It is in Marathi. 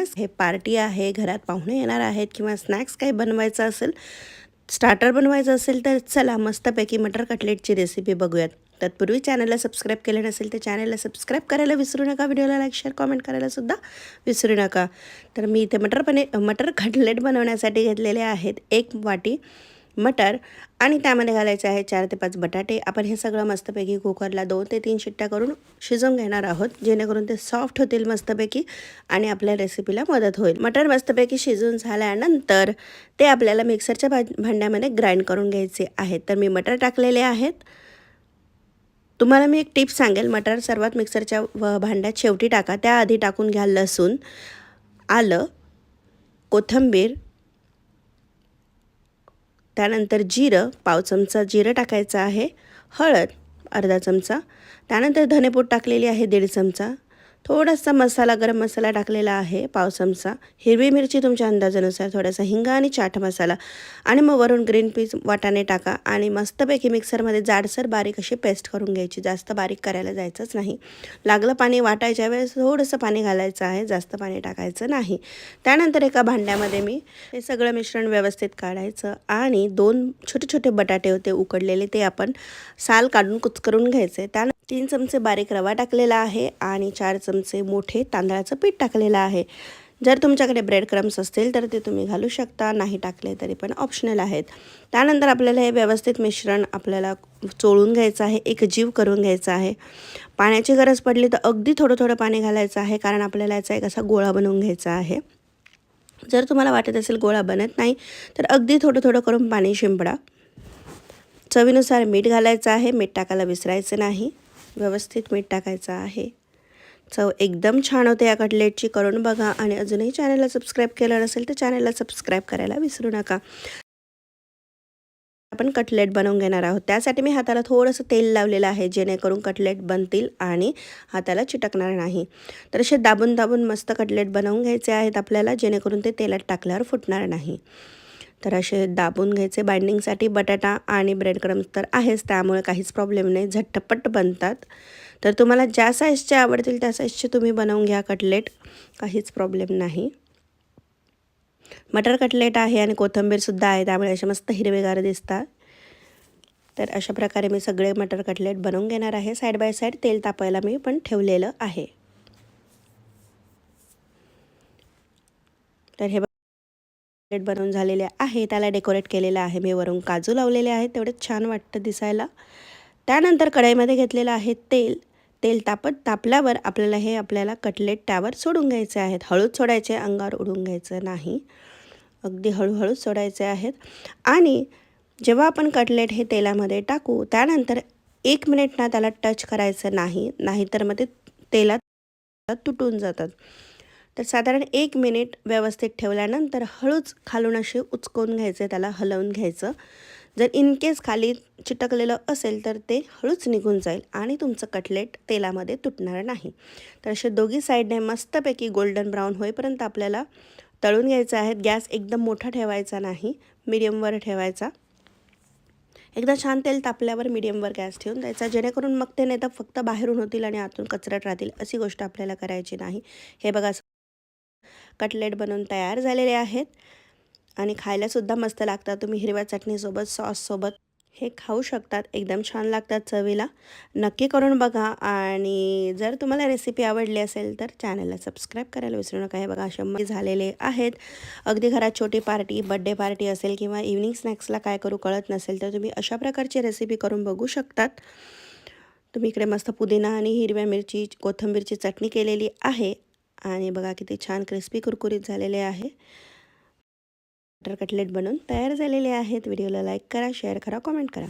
नमस् हे पार्टी आहे घरात पाहुणे येणार आहेत किंवा स्नॅक्स काही बनवायचं असेल स्टार्टर बनवायचं असेल तर चला मस्तपैकी मटर कटलेटची रेसिपी बघूयात. तत्पूर्वी चॅनलला सबस्क्राईब केलं नसेल तर चॅनलला सबस्क्राईब करायला विसरू नका व्हिडिओला लाईक शेअर कॉमेंट करायलासुद्धा विसरू नका. तर मी इथे मटर पने मटर कटलेट बनवण्यासाठी घेतलेले आहेत एक वाटी मटर आणि त्यामध्ये घालायचे आहे चार ते पाच बटाटे. आपण हे सगळं मस्तपैकी कुकरला दोन ते तीन शिट्ट्या करून शिजवून घेणार आहोत जेणेकरून ते सॉफ्ट होतील मस्तपैकी आणि आपल्या रेसिपीला मदत होईल. मटर मस्तपैकी शिजून झाल्यानंतर ते आपल्याला मिक्सरच्या भा भांड्यामध्ये ग्राइंड करून घ्यायचे आहेत. तर मी मटर टाकलेले आहेत. तुम्हाला मी एक टिप सांगेल मटर सर्वात मिक्सरच्या व भांड्यात शेवटी टाका. त्याआधी टाकून घ्या लसूण आलं कोथिंबीर त्यानंतर जिरं पाव चमचा जिरं टाकायचं आहे हळद अर्धा चमचा. त्यानंतर धनेपूड टाकलेली आहे दीड चमचा. थोडासा मसाला गरम मसाला टाकलेला आहे पाव चमचा. हिरवी मिरची तुमच्या अंदाजानुसार थोडासा हिंगा आणि चाट मसाला. आणि मग वरून ग्रीन पीस वाटाणे टाका आणि मस्तपैकी मिक्सरमध्ये जाडसर बारीक अशी पेस्ट करून घ्यायची. जास्त बारीक करायला जायचंच नाही. लागलं पाणी वाटायच्या वेळेस थोडंसं पाणी घालायचं आहे. जास्त पाणी टाकायचं नाही. त्यानंतर एका भांड्यामध्ये मी हे सगळं मिश्रण व्यवस्थित काढायचं आणि दोन छोटे छोटे बटाटे होते उकडलेले ते आपण साल काढून कुचकरून घ्यायचे. त्यानंतर तीन चमचे बारीक रवा टाकलेला आहे आणि चार चमचे मोठे तांदळाचं पीठ टाकलेलं आहे. जर तुमच्याकडे ब्रेड क्रम्स असतील तर ते तुम्ही घालू शकता. नाही टाकले तरी पण ऑप्शनल आहेत. त्यानंतर आपल्याला हे व्यवस्थित मिश्रण आपल्याला चोळून घ्यायचं आहे एक जीव करून घ्यायचा आहे. पाण्याची गरज पडली तर अगदी थोडं थोडं पाणी घालायचं आहे कारण आपल्याला याचा एक असा गोळा बनवून घ्यायचा आहे. जर तुम्हाला वाटत असेल गोळा बनत नाही तर अगदी थोडं थोडं करून पाणी शिंपडा. चवीनुसार मीठ घालायचं आहे. मीठ टाकायला विसरायचं नाही. व्यवस्थित मीठ टाकायचं आहे. चव एकदम छान होते या कटलेटची. करून बघा आणि अजूनही चॅनलला सबस्क्राईब केलं नसेल तर चॅनलला सबस्क्राईब करायला विसरू नका. आपण कटलेट बनवून घेणार आहोत. त्यासाठी मी हाताला थोडंसं तेल लावलेलं आहे जेणेकरून कटलेट बनतील आणि हाताला चिटकणार नाही. तर असे दाबून दाबून मस्त कटलेट बनवून घ्यायचे आहेत आपल्याला जेणेकरून ते तेलात टाकल्यावर फुटणार नाही. तर असे दाबून घ्यायचे बाइंडिंगसाठी बटाटा आणि ब्रेड क्रम्स तर आहेच त्यामुळे काहीच प्रॉब्लेम नाही. झट्टपट बनतात. तर तुम्हाला ज्या साईजचे आवडतील त्या साईजचे तुम्ही बनवून घ्या कटलेट काहीच प्रॉब्लेम नाही. मटर कटलेट आहे आणि कोथिंबीरसुद्धा आहे त्यामुळे असे मस्त हिरवेगार दिसतात. तर अशा प्रकारे मी सगळे मटर कटलेट बनवून घेणार आहे. साईड बाय साईड तेल तापायला मी पण ठेवलेलं आहे. तर हे कटलेट बनवून झालेले आहे. त्याला डेकोरेट केलेलं आहे. मी वरून काजू लावलेले आहेत. तेवढंच छान वाटतं दिसायला. त्यानंतर कढईमध्ये घेतलेलं आहे तेल. तेल तापत तापल्यावर आपल्याला हे आपल्याला कटलेट त्यावर सोडून घ्यायचे आहेत. हळूच सोडायचे अंगावर उडून घ्यायचं नाही. अगदी हळूहळू सोडायचे आहेत. आणि जेव्हा आपण कटलेट हे तेलामध्ये टाकू त्यानंतर एक मिनिट ना त्याला टच करायचं नाही नाहीतर मग ते तेलात तुटून जातात. तर साधारण एक मिनिट व्यवस्थित ठेवल्यानंतर हळूच खालून असे उचकवून घ्यायचे त्याला हलवून घ्यायचं. जर इन केस खाली चिटकलेलं असेल तर ते हळूच निघून जाईल आणि तुमचं कटलेट तेलामध्ये तुटणार नाही. तर असे दोघी साईडने मस्तपैकी गोल्डन ब्राऊन होईपर्यंत आपल्याला तळून घ्यायचं आहे गॅस एकदम मोठा ठेवायचा नाही मिडियमवर ठेवायचा. एकदा छान तेल तापल्यावर मिडियमवर गॅस ठेवून द्यायचा. जेणेकरून मग ते नाही तर फक्त बाहेरून होतील आणि आतून कचरट राहतील अशी गोष्ट आपल्याला करायची नाही. हे बघा कटलेट बनवून तयार झालेले आहेत. आणि खायलासुद्धा मस्त लागतात. तुम्ही हिरव्या चटणीसोबत सॉससोबत हे खाऊ शकतात. एकदम छान लागतात चवीला. नक्की करून बघा आणि जर तुम्हाला रेसिपी आवडली असेल तर चॅनलला सबस्क्राईब करायला विसरू नका. हे बघा शंभर झालेले आहेत. अगदी घरात छोटी पार्टी बड्डे पार्टी असेल किंवा इव्हनिंग स्नॅक्सला काय करू कळत नसेल तर तुम्ही अशा प्रकारची रेसिपी करून बघू शकतात. तुम्ही इकडे मस्त पुदिना आणि हिरव्या मिरची कोथिंबीरची चटणी केलेली आहे. आणि बघा किती छान क्रिस्पी कुरकुरीत झालेले आहे. बटर कटलेट बनवून तयार झालेले आहेत. व्हिडिओला लाईक करा शेअर करा कॉमेंट करा.